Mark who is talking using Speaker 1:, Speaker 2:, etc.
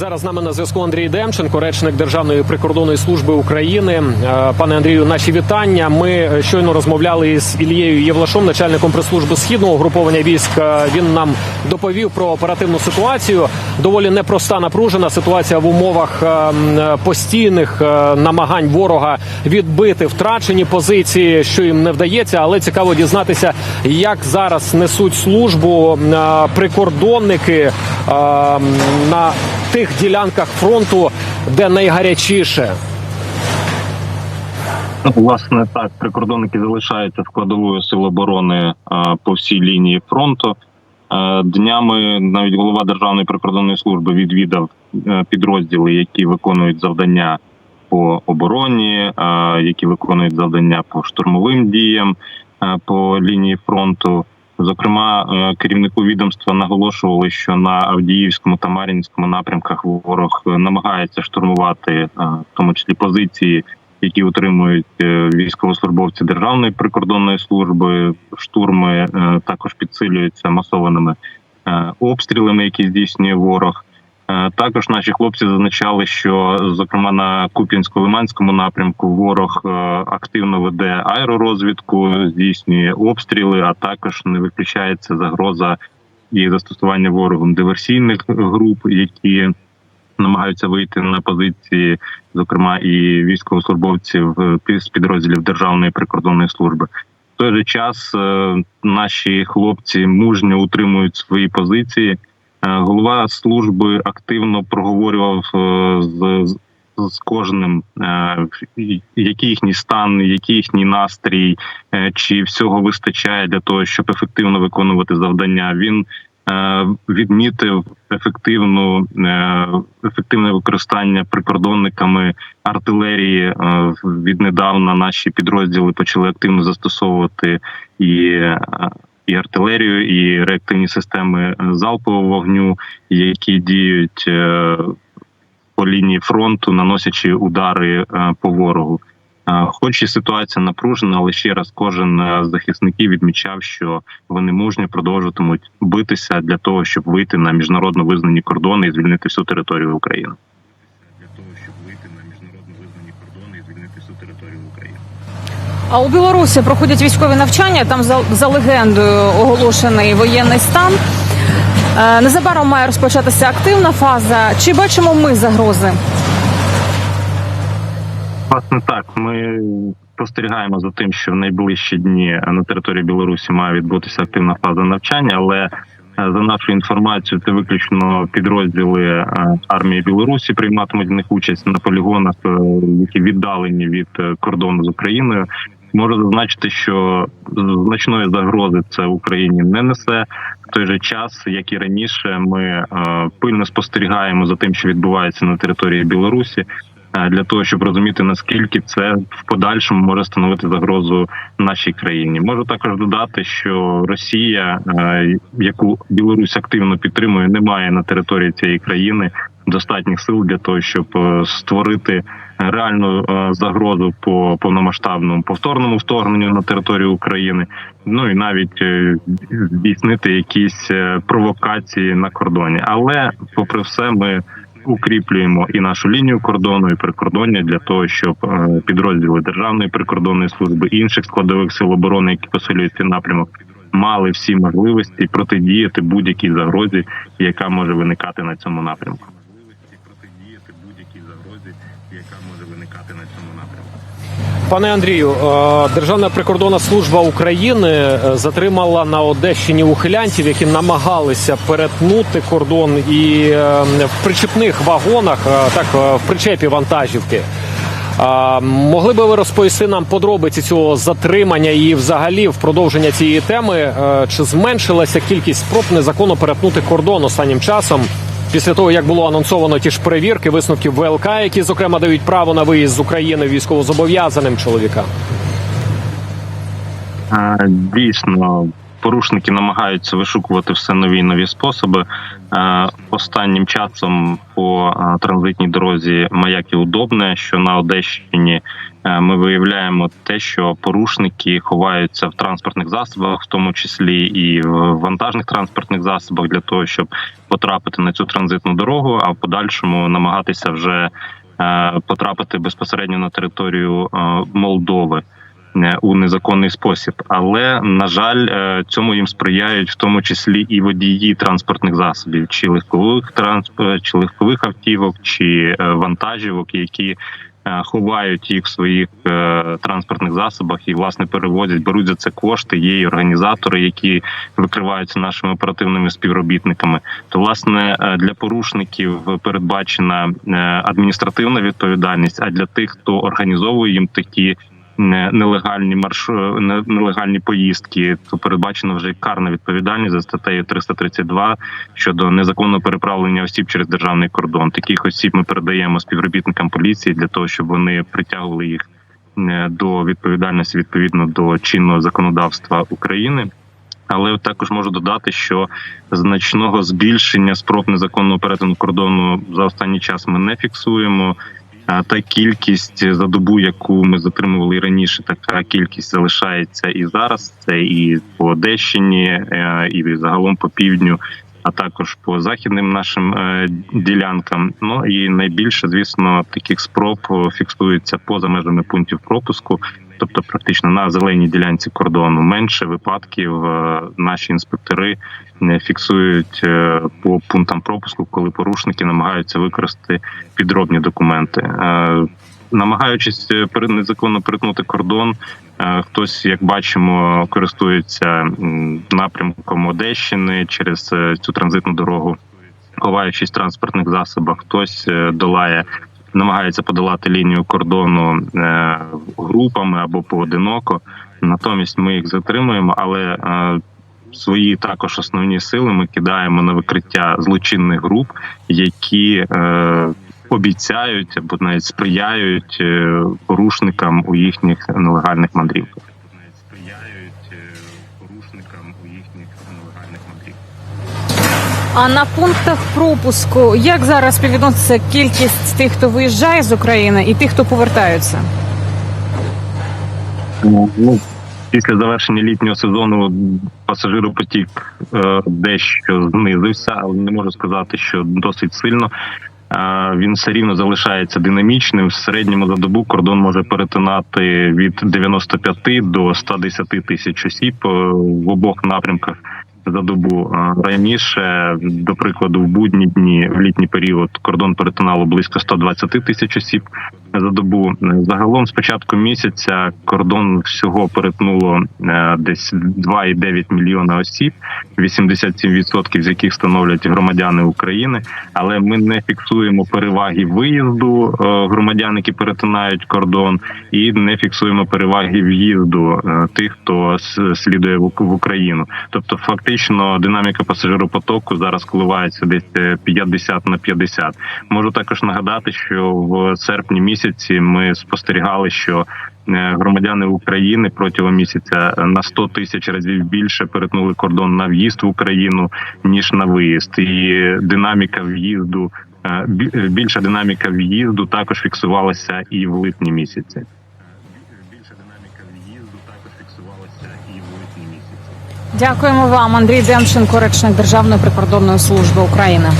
Speaker 1: Зараз з нами на зв'язку Андрій Демченко, речник Державної прикордонної служби України. Е, Пане Андрію, наші вітання. Ми е, щойно розмовляли із Ілією Євлашом, начальником прес-служби східного угруповання військ. Е, Він нам доповів про оперативну ситуацію. Доволі непроста напружена ситуація в умовах постійних намагань ворога відбити втрачені позиції, що їм не вдається. Але цікаво дізнатися, як зараз несуть службу прикордонники на тих ділянках фронту, де найгарячіше.
Speaker 2: Ну, Власне, так, прикордонники залишаються складовою сил оборони а, по всій лінії фронту. Е, Днями навіть голова Державної прикордонної служби відвідав е, підрозділи, які виконують завдання по обороні, е, які виконують завдання по штурмовим діям е, по лінії фронту. Зокрема, е, керівнику відомства наголошували, що на Авдіївському та Мар'їнському напрямках ворог е, намагається штурмувати, е, в тому числі позиції які утримують військовослужбовці Державної прикордонної служби. Штурми також підсилюються масованими обстрілами, які здійснює ворог. Е, Також наші хлопці зазначали, що зокрема на Куп'янсько-Лиманському напрямку ворог е, активно веде аеророзвідку, здійснює обстріли, а також не виключається загроза і застосування ворогом диверсійних груп, які намагаються вийти на позиції зокрема і військовослужбовців е, з підрозділів Державної прикордонної служби. В той же час наші хлопці мужньо утримують свої позиції. Е, Голова служби активно проговорював е, з, з- кожним, е, який їхній стан, який їхній настрій, чи всього вистачає для того, щоб ефективно виконувати завдання. Він відмітив ефективну ефективне використання прикордонниками артилерії. Віднедавна наші підрозділи почали активно застосовувати і. І артилерію, і реактивні системи е, залпового вогню, які діють е, по лінії фронту, наносячи удари е, по ворогу. Хоч і ситуація напружена, але ще раз кожен з захисників відмічав, що вони мужньо продовжуватимуть битися для того, щоб вийти на міжнародно визнані кордони і звільнити всю територію України. Для того щоб вийти на міжнародно визнані кордони і звільнити всю територію України.
Speaker 3: А у Білорусі проходять військові навчання. Там за, за легендою оголошений воєнний стан. Е, незабаром має розпочатися активна фаза. Чи бачимо ми загрози?
Speaker 2: Власне, так ми спостерігаємо за тим, що в найближчі дні на території Білорусі має відбутися активна фаза навчання, але е, за нашою інформацією, це виключно підрозділи е, армії Білорусі прийматимуть в них участь на полігонах, е, які віддалені від кордону з Україною. Можу зазначити, що значної загрози це Україні не несе. В той же час, як і раніше, ми е, пильно спостерігаємо за тим, що відбувається на території Білорусі е, для того, щоб розуміти наскільки це в подальшому може становити загрозу нашій країні. Можу також додати, що Росія, е, яку Білорусь активно підтримує, не має на території цієї країни достатніх сил для того, щоб створити реальну е, загрозу по повномасштабному повторному вторгненню на територію України. Ну і навіть е, здійснити якісь е, провокації на кордоні. Але, попри все, ми укріплюємо і нашу лінію кордону, і прикордоння для того, щоб підрозділи Державної прикордонної служби і інших складових сил оборони, які посилюють цей напрямок, мали всі можливості протидіяти будь-якій загрозі, яка може виникати на цьому напрямку. Протидіяти будь-якій загрозі, яка може виникати на цьому напрямку.
Speaker 1: Пане Андрію, е, Державна прикордонна служба України е, затримала на Одещині ухилянтів, які намагалися перетнути кордон і е, в причепних вагонах, так в причепі вантажівки. Могли би ви розповісти нам подробиці цього затримання і взагалі в продовження цієї теми, чи зменшилася кількість спроб незаконно перетнути кордон останнім часом? Після того, як було анонсовано ті ж перевірки висновків ВЛК, які зокрема дають право на виїзд з України військовозобов'язаним чоловікам.
Speaker 2: Дійсно, порушники намагаються вишукувати все нові і нові способи. Останнім часом по транзитній дорозі Маяки Удобне, що на Одещині, ми виявляємо те, що порушники ховаються в транспортних засобах, в тому числі і в вантажних транспортних засобах, для того, щоб потрапити на цю транзитну дорогу, а в подальшому намагатися вже е, потрапити безпосередньо на територію е, Молдови. е, У незаконний спосіб, але на жаль, е, цьому їм сприяють в тому числі і водії транспортних засобів, чи легкових трансп... чи легкових автівок, чи е, вантажівок, які е, ховають їх в своїх е, транспортних засобах і власне перевозять, беруть за це кошти. Є і організатори, які викриваються нашими оперативними співробітниками. То власне е, для порушників передбачена е, адміністративна відповідальність. А для тих, хто організовує їм такі нелегальні марш... не- нелегальні поїздки, то передбачено вже карна відповідальність за статтею 332 щодо незаконного переправлення осіб через державний кордон. Таких осіб ми передаємо співробітникам поліції для того, щоб вони притягували їх е, до відповідальності відповідно до чинного законодавства України. Але також можу додати, що значного збільшення спроб незаконного перетину кордону за останній час ми не фіксуємо. А Та кількість за добу, яку ми затримували раніше, така кількість залишається і зараз. Це і по Одещині, е, і загалом по півдню, а також по західним нашим е, ділянкам. Ну і найбільше, звісно, таких спроб е, фіксується поза межами пунктів пропуску. Тобто, практично на зеленій ділянці кордону менше випадків е, наші інспектори фіксують е, по пунктам пропуску, коли порушники намагаються використати підробні документи. Е, Намагаючись незаконно перетнути кордон, хтось, як бачимо, користується напрямком Одещини через цю транзитну дорогу, ховаючись в транспортних засобах, хтось долає намагається подолати лінію кордону е, групами або поодиноко. Натомість ми їх затримуємо, але е, свої також основні сили ми кидаємо на викриття злочинних груп, які е, обіцяють або навіть сприяють е, порушникам у їхніх нелегальних мандрівках. Сприяють порушникам у їхніх нелегальних мандрівках.
Speaker 3: А на пунктах пропуску як зараз співвідноситься кількість тих, хто виїжджає з України, і тих, хто повертаються?
Speaker 2: Ну, після завершення літнього сезону пасажиропотік е, дещо знизився, але не можу сказати, що досить сильно. Е, Він все рівно залишається динамічним. В середньому за добу кордон може перетинати від 95 до 110 тисяч осіб е, в обох напрямках за добу. Раніше, до прикладу, в будні дні в літній період кордон перетинало близько 120 тисяч осіб за добу. Загалом з початку місяця кордон всього перетнуло е, десь 2,9 мільйона осіб, 87% з яких становлять громадяни України. Але ми не фіксуємо переваги виїзду е, громадян, які перетинають кордон, і не фіксуємо переваги в'їзду е, тих, хто слідує в Україну. Тобто, фактично, динаміка пасажиропотоку зараз коливається десь е, 50 на 50. Можу також нагадати, що в серпні місяці ми спостерігали, що е, громадяни України протягом місяця на 100 тисяч разів більше перетнули кордон на в'їзд в Україну ніж на виїзд, і динаміка в'їзду. е, Більша динаміка в'їзду також фіксувалася і в липні місяці.
Speaker 3: Дякуємо вам, Андрій Демченко, речник Державної прикордонної служби України.